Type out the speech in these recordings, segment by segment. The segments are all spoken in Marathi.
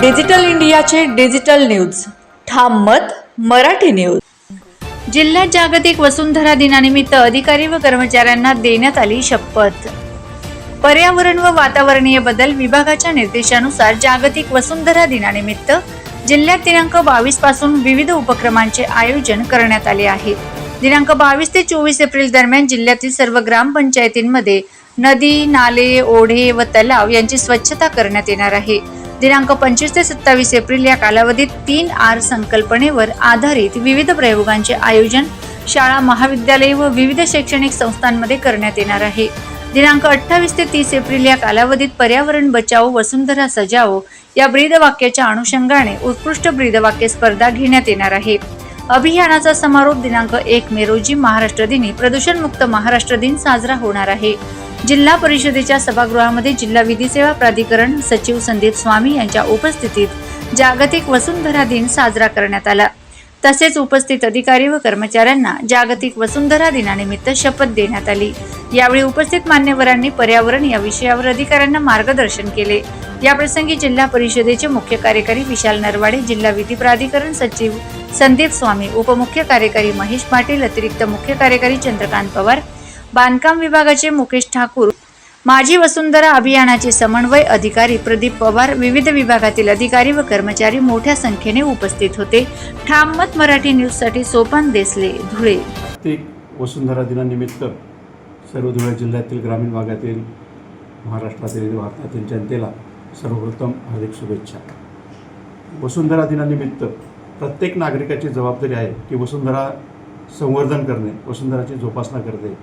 डिजिटल इंडियाचे डिजिटल न्यूज. ठाम मत मराठी न्यूज. जिल्ह्यात जागतिक वसुंधरा दिनानिमित्त अधिकारी व कर्मचाऱ्यांना देण्यात आली शपथ. पर्यावरण व वातावरणीय बदल विभागाच्या निर्देशानुसार जागतिक वसुंधरा दिनानिमित्त जिल्ह्यात दिनांक बावीसपासून विविध उपक्रमांचे आयोजन करण्यात आले आहे. दिनांक बावीस ते चोवीस एप्रिल दरम्यान जिल्ह्यातील सर्व ग्रामपंचायतींमध्ये नदी नाले ओढे व तलाव यांची स्वच्छता करण्यात येणार आहे. दिनांक पंचवीस ते सत्तावीस एप्रिल या कालावधीत तीन आर संकल्पनेवर आधारित विविध प्रयोगांचे आयोजन शाळा महाविद्यालय व विविध शैक्षणिक संस्थांमध्ये करण्यात येणार आहे. दिनांक अठ्ठावीस ते तीस एप्रिल या कालावधीत पर्यावरण बचाओ वसुंधरा सजाओ या ब्रीदवाक्याच्या अनुषंगाने उत्कृष्ट ब्रीदवाक्य स्पर्धा घेण्यात येणार आहे. अभियानाचा समारोप दिनांक एक मे रोजी महाराष्ट्र दिनी प्रदूषणमुक्त महाराष्ट्र दिन साजरा होणार आहे. जिल्हा परिषदेच्या सभागृहामध्ये जिल्हा विधी सेवा प्राधिकरण सचिव संदीप स्वामी यांच्या उपस्थितीत जागतिक वसुंधरा दिन साजरा करण्यात आला. तसेच उपस्थित अधिकारी व कर्मचाऱ्यांना जागतिक वसुंधरा दिनानिमित्त शपथ देण्यात आली. यावेळी उपस्थित मान्यवरांनी पर्यावरण या विषयावर अधिकाऱ्यांना मार्गदर्शन केले. याप्रसंगी जिल्हा परिषदेचे मुख्य कार्यकारी विशाल नरवाडे जिल्हा विधी प्राधिकरण सचिव संदीप स्वामी उपमुख्य कार्यकारी महेश पाटील अतिरिक्त मुख्य कार्यकारी चंद्रकांत पवार बांधकाम विभागाचे मुकेश ठाकूर माजी वसुंधरा अभियानाचे समन्वय अधिकारी प्रदीप पवार विविध विभागातील अधिकारी व कर्मचारी मोठ्या संख्येने उपस्थित होते. ठाम मत मराठी न्यूजसाठी सोपान देसले धुळे. जागतिक वसुंधरा दिनानिमित्त सर्व धुळे जिल्ह्यातील ग्रामीण भागातील महाराष्ट्रातील भारतातील जनतेला सर्वप्रथम हार्दिक शुभेच्छा. वसुंधरा दिनानिमित्त प्रत्येक नागरिकाची जबाबदारी आहे की वसुंधरा संवर्धन करणे वसुंधराची जोपासना करणे.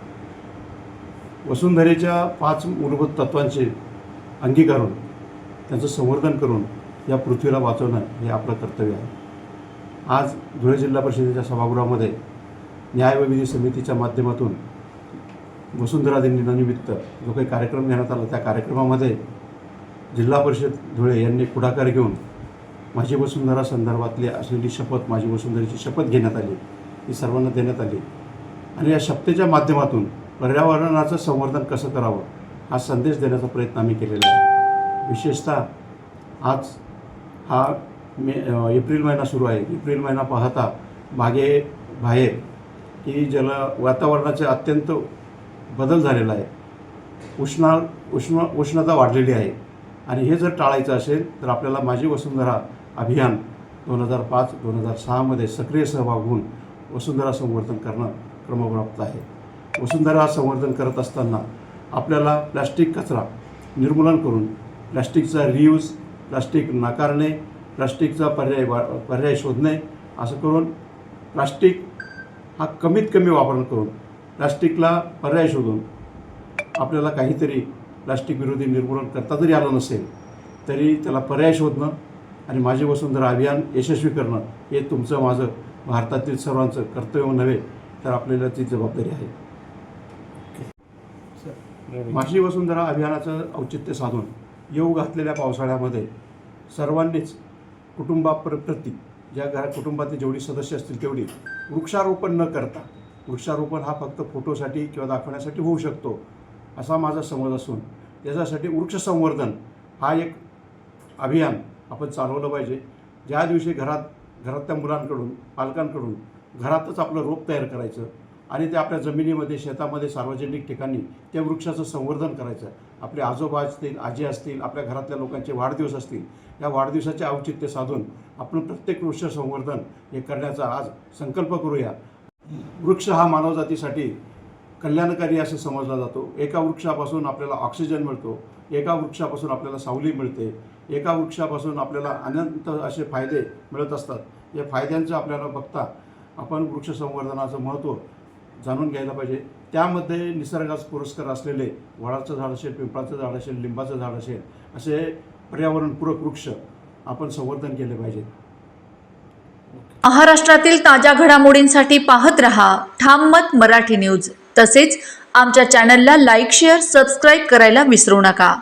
वसुंधरेच्या पाच मूलभूत तत्वांचे अंगीकारून त्यांचं संवर्धन करून या पृथ्वीला वाचवणं हे आपलं कर्तव्य आहे. आज धुळे जिल्हा परिषदेच्या सभागृहामध्ये न्याय व विधी समितीच्या माध्यमातून वसुंधरा दिनानिमित्त जो काही कार्यक्रम घेण्यात आला त्या कार्यक्रमामध्ये जिल्हा परिषद धुळे यांनी पुढाकार घेऊन माझी वसुंधरा संदर्भातली असलेली शपथ माझी वसुंधरेची शपथ घेण्यात आली ही सर्वांना देण्यात आली. आणि या शपथेच्या माध्यमातून पर्यावरणाचं संवर्धन कसं करावं हा संदेश देण्याचा प्रयत्न आम्ही केलेला आहे. विशेषतः आज हा मे एप्रिल महिना सुरू आहे. एप्रिल महिना पाहता मागे बाहेर की जल वातावरणाचे अत्यंत बदल झालेला आहे. उष्णा उष्ण उष्णता वाढलेली आहे. आणि हे जर टाळायचं असेल तर आपल्याला माझी वसुंधरा अभियान दोन हजार पाच दोन हजार सहामध्ये सक्रिय सहभाग होऊन वसुंधरा संवर्धन करणं क्रमप्राप्त आहे. वसुंधरा संवर्धन करत असताना आपल्याला प्लॅस्टिक कचरा निर्मूलन करून प्लॅस्टिकचा रियूज प्लास्टिक नाकारणे प्लास्टिकचा पर्याय वा पर्याय शोधणे असं करून प्लास्टिक हा कमीत कमी वापर करून प्लास्टिकला पर्याय शोधून आपल्याला काहीतरी प्लास्टिक विरोधी निर्मूलन करता जरी आलं नसेल तरी त्याला पर्याय शोधणं आणि माझे वसुंधरा अभियान यशस्वी करणं हे तुमचं माझं भारतातील सर्वांचं कर्तव्य नव्हे तर आपल्याला ती जबाबदारी आहे. माशी वसुंधरा अभियानाचं औचित्य साधून येऊ घातलेल्या पावसाळ्यामध्ये सर्वांनीच कुटुंबाप्रती ज्या घरा कुटुंबातील जेवढी सदस्य असतील तेवढी वृक्षारोपण न करता वृक्षारोपण हा फक्त फोटोसाठी किंवा दाखवण्यासाठी होऊ शकतो असा माझा समज असून याच्यासाठी वृक्ष संवर्धन हा एक अभियान आपण चालवलं पाहिजे. ज्या दिवशी घरात घरातल्या मुलांकडून पालकांकडून घरातच आपलं रोप तयार करायचं आणि ते आपल्या जमिनीमध्ये शेतामध्ये सार्वजनिक ठिकाणी त्या वृक्षाचं संवर्धन करायचं. आपले आजोबा असतील आजी असतील आपल्या घरातल्या लोकांचे वाढदिवस असतील या वाढदिवसाचे औचित्य साधून आपण प्रत्येक वृक्ष संवर्धन हे करण्याचा आज संकल्प करूया. वृक्ष हा मानवजातीसाठी कल्याणकारी असं समजला जातो. एका वृक्षापासून आपल्याला ऑक्सिजन मिळतो एका वृक्षापासून आपल्याला सावली मिळते एका वृक्षापासून आपल्याला अनंत असे फायदे मिळत असतात. या फायद्यांचं आपल्याला बघता आपण वृक्ष संवर्धनाचं महत्त्व जाणून घ्यायला पाहिजे. त्यामध्ये निसर्गास पुरस्कार असलेले वडाचं झाड असेल पिंपळाचं झाड असेल लिंबाचं झाड असेल असे पर्यावरणपूरक वृक्ष आपण संवर्धन केले पाहिजेत महाराष्ट्रातील ताज्या घडामोडींसाठी पाहत रहा ठाम मत मराठी न्यूज. तसेच आमच्या चॅनलला लाईक शेअर सबस्क्राईब करायला विसरू नका.